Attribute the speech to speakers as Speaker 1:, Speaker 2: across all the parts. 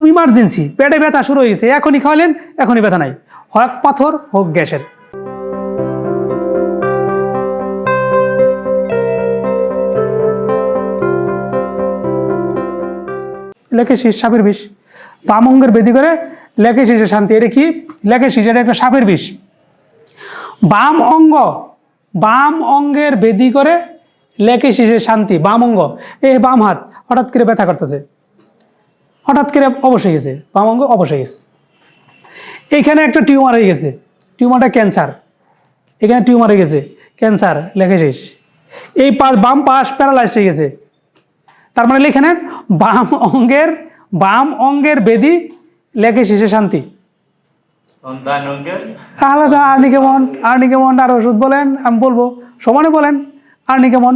Speaker 1: Emergency পেটে ব্যথা শুরু হয়েছে এখনই খাওয়ালেন, এখনই ব্যথা নাই। হোক পাথর হোক গ্যাসের। লেখে শীষ, সাপের বিষ। বাম অঙ্গের বেদি করে লেখে শীষে শান্তি। এটা কি? লেখে শীষ, এটা একটা সাপের বিষ। বাম অঙ্গ, বাম অঙ্গের বেদি করে লেখে শীষে শান্তি। বাম অঙ্গ এই বাম হাত, হঠাৎ করে ব্যথা করতেছে। হঠাৎ করে অবশ্যই গেছে বাম অঙ্গ অবশ্যই গেছে। এইখানে একটা টিউমার হয়ে গেছে টিউমারটা ক্যান্সার। এখানে টিউমার হয়ে গেছে ক্যান্সার লেখে শেষ। এই পাশ বাম পাশ প্যারালাইজ হয়ে গেছে। তার মানে লিখে নেন বাম অঙ্গের বাম অঙ্গের বেদি লেখে শেষে শান্তি। আলাদা আর্নি কেমন আর্নি কেমন আর ওষুধ বলেন আমি বলব সমানে বলেন আর্নি কেমন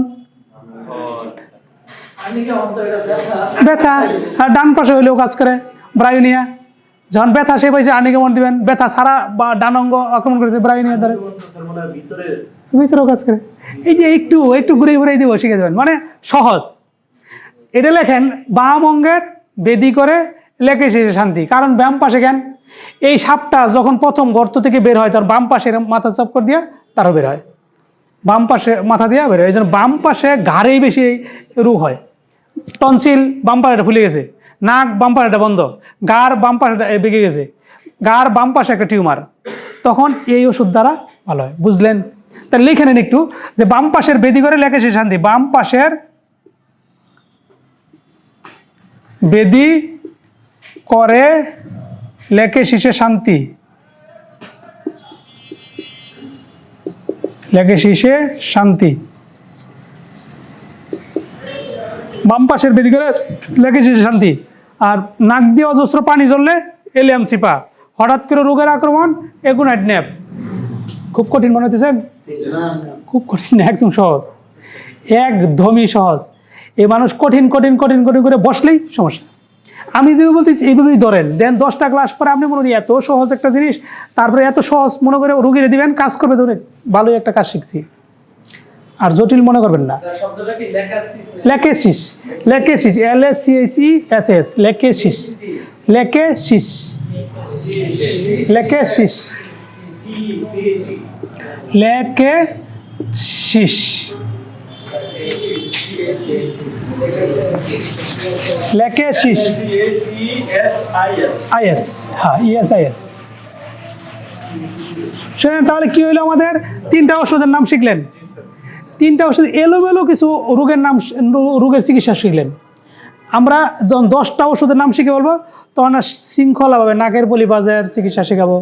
Speaker 1: ব্যথা? আর ডান পাশে হইলেও কাজ করে। ব্রায়ুনিয়া যখন ব্যথা সে পাইছে আর্নি কেমন দিবেন। ব্যথা সারা বা ডান অঙ্গ আক্রমণ করেছে ব্রায়ুনিয়া দ্বারা। ভিতরেও কাজ করে। এই যে একটু একটু ঘুরে ঘুরে দিব, শিখে যাবেন। মানে সহজ। এটা লেখেন, বাম অঙ্গের বেদি করে লেখে শেষে শান্তি। কারণ বাম পাশে কেন? এই সাপটা যখন প্রথম গর্ত থেকে বের হয়, তার বাম পাশে মাথা চাপ করে দিয়ে তারও বের হয়। বাম পাশে মাথা দিয়ে বের হয়। এই জন্য বাম পাশে ঘাড়েই বেশি রোগ হয়। টনসিল বাম পাশে ফুলে গেছে। নাক বাম পাশে বন্ধ। গার বাম পাশে বেগে গেছে। গার বাম একটা টিউমার। তখন এই ওষুধ দ্বারা ভালো হয়। বুঝলেন? তা লিখে নেন একটু যে বাম পাশের বেদি করে লেখে সে শান্তি। বাম পাশের বেদি করে লেখে শীষে শান্তি। লেখে শীষে শান্তি। বাম পাশের বেদি করে শীষে শান্তি। আর নাক দিয়ে অজস্র পানি জ্বললে এলিয়াম সিপা। হঠাৎ করে রোগের আক্রমণ এগুনাইট ন্যাপ খুব কঠিন মনে হতেছেন খুব কঠিন, একদম সহজ। একদমই সহজ। এই মানুষ কঠিন কঠিন কঠিন কঠিন করে বসলেই সমস্যা। আমি যেভাবে বলতেছি, এইভাবেই ধরেন। দেন দশটা ক্লাস পরে আপনি মনে করেন, এত সহজ একটা জিনিস। তারপরে এত সহজ মনে করে রুগীরে দিবেন, কাজ করবে ধরে ভালোই একটা কাজ শিখছি। আর জটিল মনে করবেন না। Lachesis Lachesis. L S C H E S S. Lachesis. Lachesis. Lachesis. Lachesis. Lachesis. Is হ্যাঁ ইএস আইএস শুনেন তাহলে কি হইল আমাদের? তিনটা ওষুধের নাম শিখলেন। তিনটা ওষুধ, এলোমেলো কিছু রোগের নাম রোগের চিকিৎসা শিখলেন। আমরা যখন দশটা ওষুধের নাম শিখে বলব, তখন শৃঙ্খলাভাবে নাকের পলিপাজের চিকিৎসা শেখাবো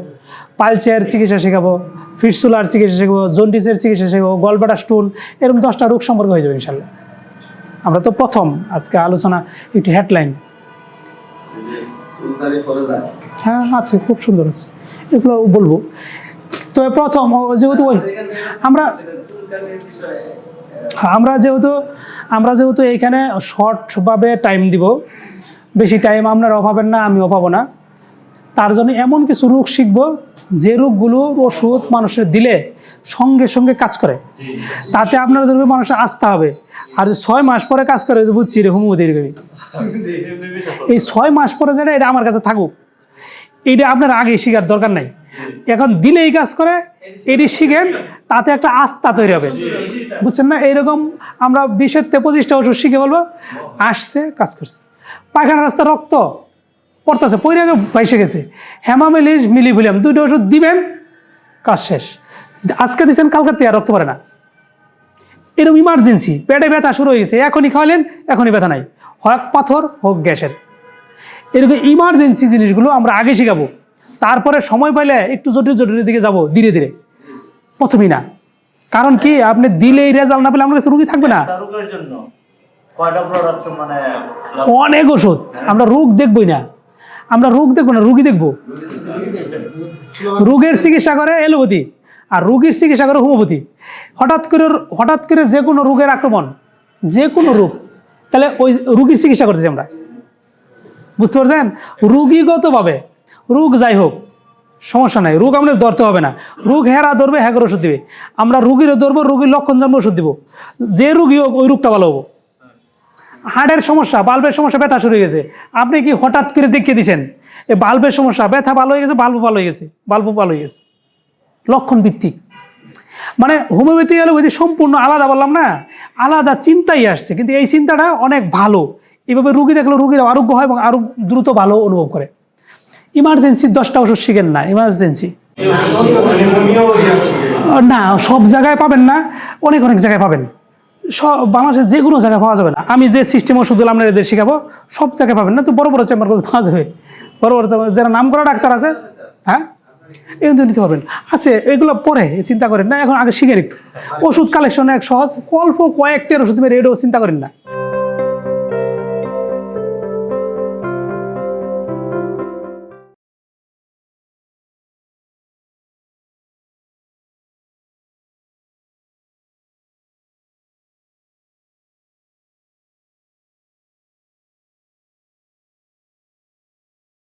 Speaker 1: পালচের চিকিৎসা শেখাবো ফিটসুলার চিকিৎসা শেখাবো, জন্ডিসের চিকিৎসা শেখাবো গলবাটা স্টুল এরকম দশটা রোগ সম্পর্কে হয়ে যাবে ইনশাল্লাহ। আমরা তো প্রথম আজকে আলোচনা, একটি হেডলাইন। হ্যাঁ আছে, খুব সুন্দর আছে। এগুলো বলব। তবে প্রথম যেহেতু ওই, আমরা আমরা যেহেতু আমরা যেহেতু এইখানে শর্টভাবে টাইম দিব বেশি টাইম আপনার অভাবের না আমি অভাবো না। তার জন্য এমন কিছু রোগ শিখব যে রোগগুলোর ওষুধ মানুষের দিলে সঙ্গে সঙ্গে কাজ করে। তাতে আপনার জন্য মানুষের আস্থা হবে। আর ছয় মাস পরে কাজ করে বুঝছি রে হোমিওপ্যাথি এই ছয় মাস পরে যেটা এটা আমার কাছে থাকুক। এটা আপনার আগে শিখার দরকার নাই। এখন দিলে এই কাজ করে এটি শিখেন তাতে একটা আস্থা তৈরি হবে। বুঝছেন না? এইরকম আমরা বিশের থেকে পঁচিশটা ওষুধ শিখে বলব আসছে কাজ করছে। পায়খানা রাস্তা রক্ত পড়তেছে পৈরে বাইসে গেছে। হেমামেলিস মিলিভিলিয়াম দুটো ওষুধ দিবেন কাজ শেষ। আজকে দিচ্ছেন কালকে আর রক্ত পড়ে না। এরকম ইমার্জেন্সি পেটে ব্যথা শুরু হয়ে গেছে এখনই খাওয়ালেন এখনই ব্যথা নাই। হোক পাথর হোক গ্যাসের। এরকম ইমার্জেন্সি জিনিসগুলো আমরা আগে শিখাবো। তারপরে সময় পাইলে একটু জটিল জটিলের দিকে যাব ধীরে ধীরে। প্রথমেই না। কারণ কি আপনি দিলে এই রেজাল্ট না পেলে আমার কাছে রুগী থাকবে না।
Speaker 2: মানে
Speaker 1: অনেক ওষুধ। আমরা রোগ দেখবই না। আমরা রোগ দেখব না রুগী দেখব। রোগের চিকিৎসা করে এলোপ্যাথি আর রোগীর চিকিৎসা করে হোমিওপ্যাথি। হঠাৎ করে হঠাৎ করে যে কোনো রোগের আক্রমণ যে কোনো রোগ তাহলে ওই রুগীর চিকিৎসা করতেছি আমরা। বুঝতে পারছেন? রুগীগতভাবে রোগ যাই হোক, সমস্যা নাই। রোগ আমাদের ধরতে হবে না। রোগ হেরা ধরবে হ্যাগের ওষুধ দিবে। আমরা রুগীরও ধরবো, রুগীর লক্ষণ জন্ম ওষুধ দিব। যে রুগী হোক, ওই রোগটা ভালো হব। হাড়ের সমস্যা, বাল্বের সমস্যা, ব্যথা শুরু হয়ে গেছে। আপনি কি হঠাৎ করে দেখিয়ে দিচ্ছেন এই বাল্বের সমস্যা, ব্যথা ভালো হয়ে গেছে, বাল্ব ভালো হয়ে গেছে, বাল্ব ভালো হয়ে গেছে। লক্ষণ ভিত্তিক। মানে হোমিওপ্যাথি অ্যালোপ্যাথি সম্পূর্ণ আলাদা বললাম না, আলাদা চিন্তাই আসছে। কিন্তু এই চিন্তাটা অনেক ভালো। এভাবে রুগী দেখলে রুগীর আরোগ্য হয় এবং আরও দ্রুত ভালো অনুভব করে। ইমার্জেন্সি দশটা ওষুধ শিখেন না ইমার্জেন্সি না, সব জায়গায় পাবেন না, অনেক অনেক জায়গায় পাবেন। সব, বাংলাদেশের যে কোনো জায়গায় পাওয়া যাবে না। আমি যে সিস্টেম ওষুধগুলো আমরা এদের শেখাবো, সব জায়গায় পাবেন না। তো বড় বড় চেম্বারগুলো পাওয়া যাবে। বড় বড় চেম্বার যারা নাম করা ডাক্তার আছে হ্যাঁ? এগুলো নিতে পারবেন। আছে এগুলো পরে চিন্তা করেন না, এখন আগে শিখেন একটু ওষুধ কালেকশন এক সহজ, অল্প কয়েকটের ওষুধ মেরে এটাও চিন্তা করেন না।